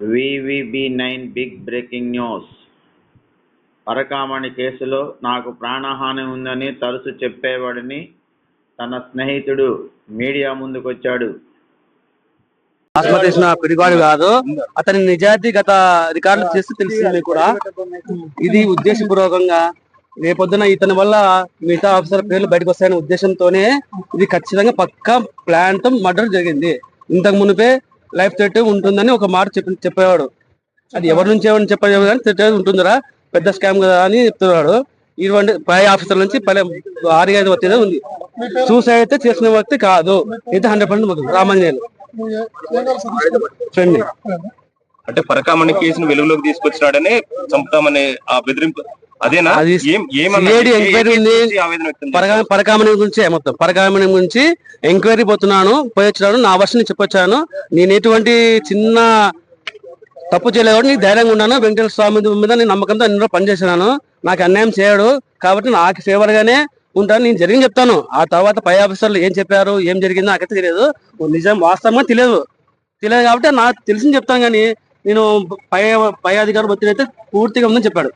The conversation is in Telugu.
VVB nine big breaking news Parakamani కేసులో నాకు ప్రాణహాని ఉందని తరచు చెప్పేవాడిని తన స్నేహితుడు మీడియా ముందుకొచ్చాడు. ఆత్మహత్య పిడిగాడు కాదు. అతని నిజాయితీ గత రికార్డులు చేస్తే తెలిసిందని కూడా. ఇది ఉద్దేశపూర్వకంగా రేపొద్దున ఇతని వల్ల మిగతా ఆఫీసర్ పేర్లు బయటకు వస్తాయనే ఉద్దేశంతోనే ఇది ఖచ్చితంగా పక్కా ప్లాన్తో మర్డర్ జరిగింది. ఇంతకు మునిపే లైఫ్ థ్రెట్ ఉంటుందని ఒక మాట చెప్పి చెప్పేవాడు. అది ఎవరి నుంచి ఎవరిని చెప్పారు కానీ థ్రెట్ ఉంటుందిరా. పెద్ద స్కామ్ కదా అని చెప్తున్నాడు. ఇటువంటి పై ఆఫీసర్ నుంచి పలే ఆరు ఐదు వచ్చేదే ఉంది. సూసైడ్ అయితే చేసిన వ్యక్తి కాదు. అయితే హండ్రెడ్ పర్సెంట్ రామంజనేయులు. ఫ్రెండ్ అంటే పరకామణి కేసును వెలుగులోకి తీసుకొచ్చినాడని చంపుతామనే ఆ బెదిరింపు అదేనా? అది ఎంక్వైరీ ఉంది. పరకామణి గురించి మొత్తం. పరకామణి గురించి ఎంక్వైరీ పోతున్నాను పోయి వచ్చినాను నా వర్షం చెప్పొచ్చాను. నేను ఎటువంటి చిన్న తప్పు చేయలేదు కాబట్టి నీకు ధైర్యంగా ఉన్నాను. వెంకటేశ్వర స్వామి మీద నేను నమ్మకంతో ఎన్నో పనిచేసినాను నాకు అన్యాయం చేయడు. కాబట్టి నాకు ఫేవర్ గానే ఉంటాను. నేను జరిగింది చెప్తాను. ఆ తర్వాత పై ఆఫీసర్లు ఏం చెప్పారు ఏం జరిగిందో నాకైతే తెలియదు. నిజం వాస్తవంగా తెలియదు. తెలియదు కాబట్టి నాకు తెలిసింది చెప్తాను కానీ నేను పై పై అధికారులు వచ్చినైతే పూర్తిగా ఉందని చెప్పాడు.